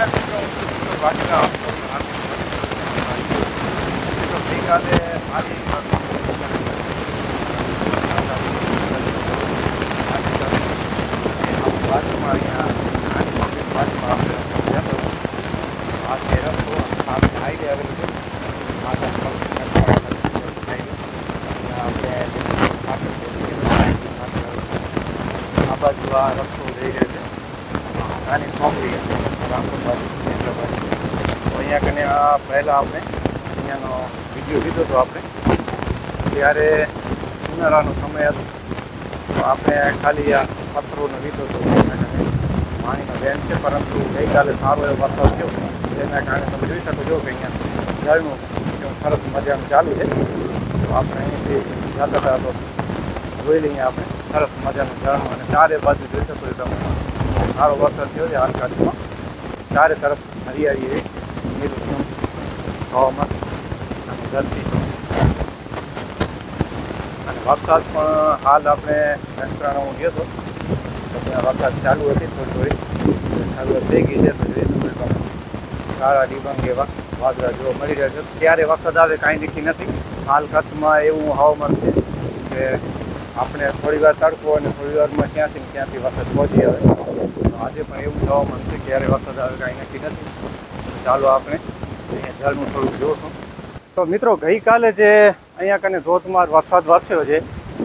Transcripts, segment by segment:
નમસ્કાર મિત્રો વાઘેલા આપ સૌનું હાર્દિક. મિત્રો ગઈકાલે સારી બાજુમાં અહીંયા નાની મોટી બાજુમાં આપણે રસ્તો જતો આ છે રસ્તો અને સામે હાઈવે આવેલું છે આગળ પગની નજીક હાઈવે. અહીંયા આપણે આ બાજુ આ રસ્તો જઈ રહ્યો છે નાની ચોકડી રામપુર બાજુ કેન્દ્ર બાજુ તો અહીંયા કને આ પહેલાં આપણે અહીંયાનો વીડિયો લીધો હતો આપણે. ત્યારે ઉનાળાનો સમય હતો. તો આપણે ખાલી આ પથ્થરોનો લીધો હતો. પાણીનો ડેમ છે, પરંતુ ગઈકાલે સારો એવો વરસાદ થયો. તેના કારણે તમે જોઈ શકો છો કે અહીંયા જળનું એવું સરસ મજાનું ચાલુ છે. તો આપણે અહીંથી જતા હતા તો જોઈ લઈએ આપણે. સરસ મજાનું ઝરણું અને ચારે બાજુ જોઈ શકો છો તમે. સારો વરસાદ થયો છે કચ્છમાં ચારે તરફ હરિયાળી એવી લીલુંછમ હવામાન અને ધરતી અને વરસાદ પણ હાલ આપણે હું ગયો હતો. ત્યાં વરસાદ ચાલુ હતી થોડી થોડી. શરૂઆત થઈ ગઈ છે. તો જોઈ તમે કાળા ડિબંગ એવા વાદળા જોવા મળી રહ્યા છે. ત્યારે વરસાદ આવે કાંઈ નક્કી નથી. હાલ કચ્છમાં એવું હવામાન છે કે આપણે થોડી વાર તડકો અને થોડી વારમાં ક્યાંથી ક્યાંથી વરસાદ પહોંચી આવે. આજે પણ એવું હવામાન છે ક્યારે વરસાદ આવે કાંઈ નક્કી નથી. ચાલો આપણે અહીંયા જળનું થોડુંક જોશું. તો મિત્રો, ગઈકાલે જે અહીંયા કને ધોધમાર વરસાદ વરસ્યો છે,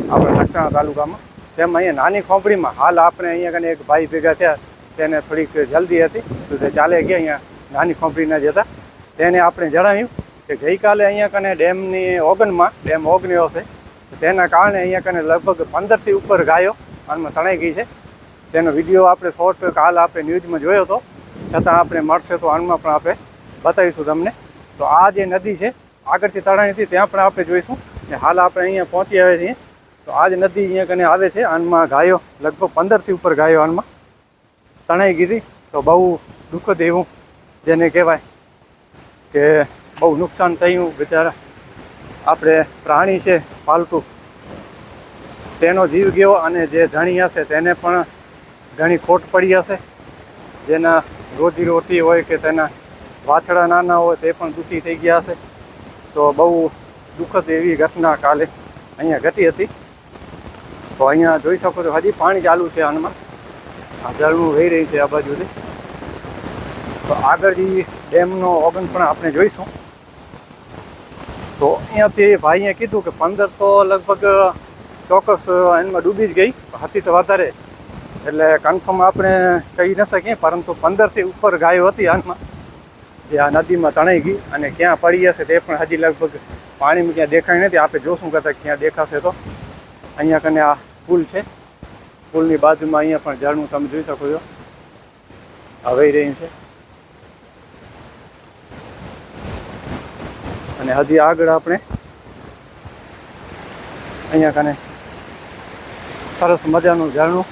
આપણે નખત્રાણા તાલુકામાં, તેમ અહીંયા નાની ખોપડીમાં હાલ આપણે અહીંયા કને એક ભાઈ ભેગા થયા, તેને થોડીક જલ્દી હતી, તો તે ચાલે ગયા અહીંયા નાની ખોપડીના હતા. તેને આપણે જણાવ્યું કે ગઈકાલે અહીંયા કને ડેમની ઓગનમાં, ડેમ ઓગન્યો છે તેના કારણે અહીંયા કને લગભગ પંદરથી ઉપર ગાયો આનમાં તણાઈ ગઈ છે. તેનો વીડિયો આપણે શોર્ટ કાલ આપણે ન્યૂઝમાં જોયો હતો. છતાં આપણે મળશે તો આનમાં પણ આપણે બતાવીશું તમને. તો આ જે નદી છે, આગળથી હતી ત્યાં પણ આપણે જોઈશું. ને હાલ આપણે અહીંયા પહોંચી આવ્યા છીએ. તો આ જ નદી અહીંયા કને આવે છે, આનમાં ગાયો, લગભગ પંદરથી ઉપર ગાયો આનમાં તણાઈ ગીધી તો બહુ દુઃખદ એવું જેને કહેવાય કે બહુ નુકસાન થયું બિચારા. આપણે પ્રાણી છે, પાલતુ. તેનો જીવ ગયો અને જે ધણી હશે તેને પણ ઘણી ખોટ પડી હશે. જેના રોજી રોટી હોય કે તેના વાછડા નાના હોય તે પણ દુઃખી થઈ ગયા હશે. તો બહુ દુઃખદ એવી ઘટના કાલે અહીંયા ઘટી હતી. તો અહીંયા જોઈ શકો છો, હજી પાણી ચાલુ છે આનમાં આ ઝરણું વહી રહી છે આ બાજુથી. તો આગળ જે ડેમનો ઓગન પણ આપણે જોઈશું. તો અહીંયાથી ભાઈએ કીધું કે પંદર તો લગભગ ચોક્કસ એમાં ડૂબી જ ગઈ. હતી તો વધારે એટલે કન્ફર્મ આપણે કહી ન શકીએ, પરંતુ પંદરથી ઉપર ગાયો હતી હાલમાં. જે આ નદીમાં તણાઈ ગઈ અને ક્યાં પડી હશે તે પણ હજી લગભગ પાણીમાં ક્યાં દેખાય નથી. આપણે જોશું કરતા ક્યાં દેખાશે તો. અહીંયા કને આ પુલ છે. પુલની બાજુમાં અહીંયા પણ ઝરણું તમે જોઈ શકો છો. આવી રહ્યું છે. અને હજી આગળ આપણે અહીંયા કને સરસ મજાનું ઝરણું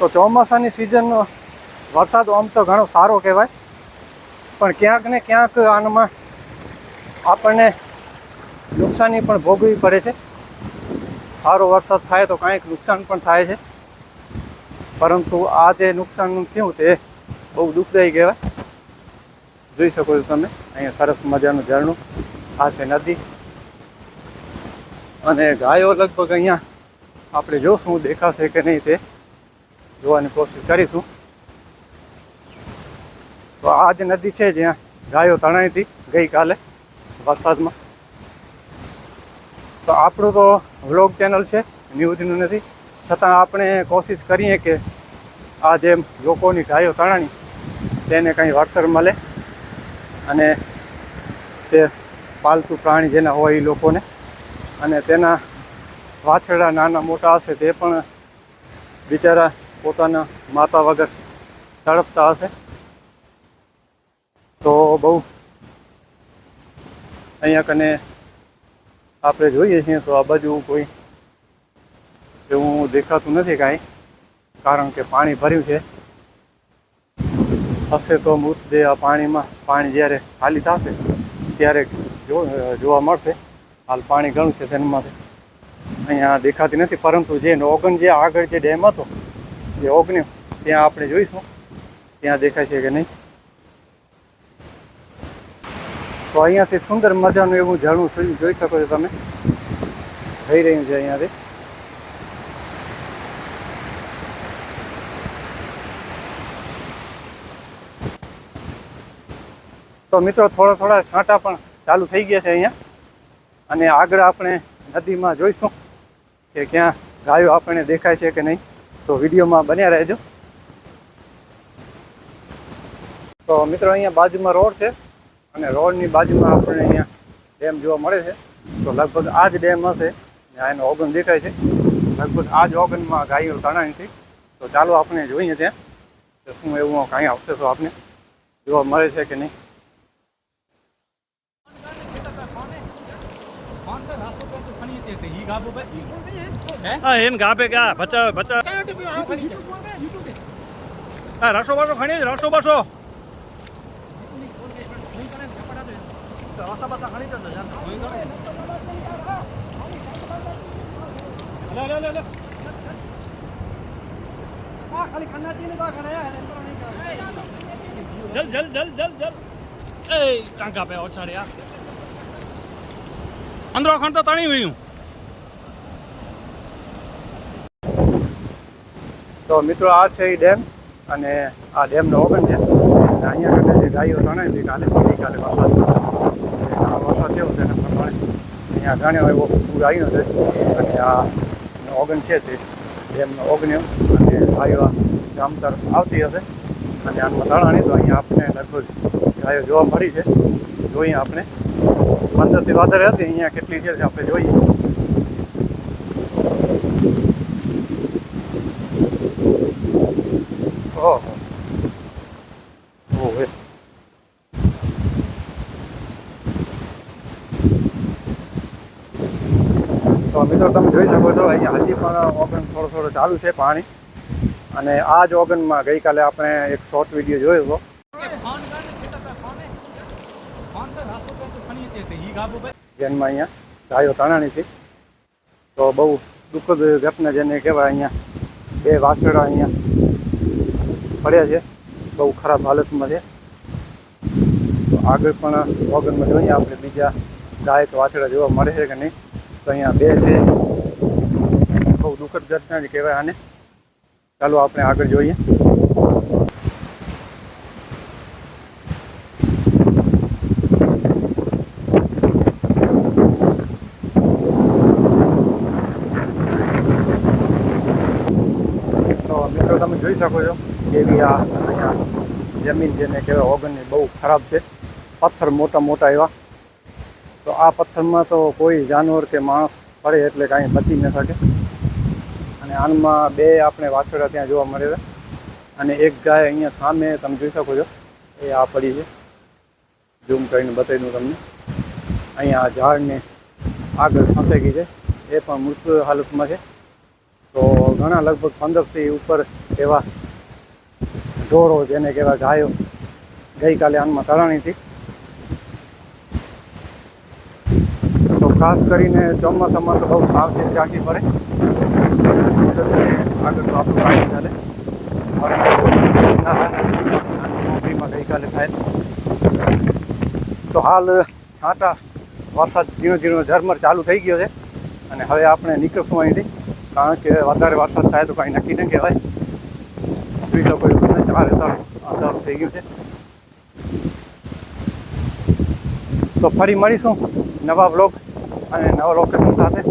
તો ચોમાસાની સિઝનનો વરસાદ આમ તો ઘણો સારો કહેવાય. પણ ક્યાંક ને ક્યાંક આનમાં આપણને નુકસાની પણ ભોગવવી પડે છે. સારો વરસાદ થાય તો કાંઈક નુકસાન પણ થાય છે. પરંતુ આ જે નુકસાન થયું તે બહુ દુઃખદાયી કહેવાય. જોઈ શકો છો તમે, અહીંયા સરસ મજાનું ઝરણું, આ છે નદી. અને ગાયો લગભગ અહીંયા આપણે જોશું દેખાશે કે નહીં તે. જોવાની કોશિશ કરીશું. તો આ જ નદી છે જ્યાં ગાયો તણાઈ હતી ગઈકાલે વરસાદમાં. તો આપણું તો વ્લોગ ચેનલ છે ન્યૂઝનું નથી. છતાં આપણે કોશિશ કરીએ કે આ જેમ લોકોની ગાયો તણાણી, તેને કંઈ વળતર મળે અને તે પાલતુ પ્રાણી જેના હોય એ લોકોને. અને તેના વાછરડા નાના મોટા હશે તે પણ બિચારા પોતાના માતા વગર તડપતા હશે. તો બહુ અહીંયા કને આપણે જોઈએ છીએ તો આ બાજુ કોઈ એવું દેખાતું નથી કાંઈ, કારણ કે પાણી ભર્યું છે. હશે તો મૃતદેહ આ પાણીમાં, પાણી જ્યારે ખાલી થશે, ત્યારે જોવા મળશે. હાલ પાણી ઘણું છે તેનામાંથી અહીંયા દેખાતી નથી, પરંતુ જે ઓગન જે આગળ જે ડેમ હતો જે ઓગન્યો ત્યાં આપણે જોઈશું, ત્યાં દેખાય છે કે નહીં. તો અહીંયાથી સુંદર મજાનું એવું ઝરણું જોઈ જોઈ શકો છો તમે. થઈ રહ્યું છે અહીંયાથી. તો મિત્રો, થોડા થોડા છાંટા પણ ચાલુ થઈ ગયા છે અહીંયા. અને આગળ આપણે નદીમાં જોઈશું કે ક્યાં ગાયો આપણને દેખાય છે કે નહીં. તો વિડીયોમાં બન્યા રહેજો. તો મિત્રો અહીંયા બાજુમાં રોડ છે અને રોડની બાજુમાં આપણને અહીંયા ડેમ જોવા મળે છે. તો લગભગ આ જ ડેમ હશે એનો ઓગન દેખાય છે. લગભગ આ જ ઓગનમાં ગાયો તણાઈ છે તો ચાલો આપણે જોઈએ ત્યાં કે શું એવું કાંઈ આવશે તો આપણે જોવા મળે છે કે નહીં. હા એન ગાભે ક્યાં બચાવે બચાવે. હા રસો બસો ખણી રસો બસો. જલ જલ જલ જલ જલ. એ ટાંકા પે ઓછાડ્યા અંદરો ખણ તો તણી વયું તો મિત્રો આ છે એ ડેમ અને આ ડેમનો ઓગન છે. અહીંયા આગળ જે ગાયો તણાઈ હતી કાલે ગઈકાલે વરસાદ વરસાદ થયો તેના પ્રમાણે અહીંયા ગાણ્યો એવો પૂર આવ્યો છે અને આ ઓગન છે તે ડેમનો ઓગન્યો અને ગાયો ગામ તરફ આવતી હશે. અને આમાં તણાણી તો અહીંયા આપણે લગભગ ગાયો જોવા મળી છે. જોઈએ આપણે. પંદરથી વધારે હતી, અહીંયા કેટલી છે આપણે જોઈએ ઓહો ઓહે તો મિત્રો તમે જોઈ શકો છો અહીંયા હજી પણ ઓગન થોડો થોડો ચાલુ છે પાણી. અને આ જ ઓગનમાં ગઈકાલે આપણે એક શોર્ટ વીડિયો જોયો હતો. જેનમાં અહીંયા ગાયો તણાણી હતી. તો બહુ દુઃખદ ઘટના જેને કહેવાય અહીંયા બે વાછડા અહીંયા પડ્યા છે. બહુ ખરાબ હાલતમાં છે. તો આગળ પણ ઓગનમાં જોઈએ. આપણે બીજા ગાય તો વાછડા જોવા મળે છે કે નહીં. તો અહીંયા બે છે. દુઃખદ ઘટના જ કહેવાય આને. ચાલો આપણે આગળ જોઈએ. તો મિત્રો, તમે જોઈ શકો છો કેવી આ અહીંયા જમીન જેને કહેવાય ઓગનની બહુ ખરાબ છે. પથ્થર મોટા મોટા એવા. તો આ પથ્થરમાં તો કોઈ જાનવર કે માણસ પડે એટલે કાંઈ બચી ન શકે. અને આનમાં બે આપણે વાછરડા ત્યાં જોવા મળે છે. અને એક ગાય અહીંયા સામે, તમે જોઈ શકો છો, એ આ પડી છે. ઝૂમ કરીને બતાવી દઉં તમને. અહીંયા આ ઝાડને આગળ ફસાઈ ગઈ છે. એ પણ મૃત્યુ હાલતમાં છે. તો ઘણા લગભગ પંદરથી ઉપર એવા ઢોરો, જેને કહેવાય ગાયો, ગઈકાલે આનમાં તળાણી હતી. ખાસ કરીને ચોમાસામાં તો બહુ સાવચેતી રાખવી પડે. આગળ તો આપણું કામ ચાલે. થાય ગઈકાલે થાય. તો હાલ છાંટા, વરસાદ ઝીણો ઝીણો ઝરમર ચાલુ થઈ ગયો છે. અને હવે આપણે નીકળશું અહીંથી. કારણ કે વધારે વરસાદ થાય તો કાંઈ નક્કી ન કહેવાય. જોઈ શકો તમે ચારે તરફ અંધારું થઈ ગયું છે. તો ફરી મળીશું નવા બ્લોગ અને નવા લોકેશન સાથે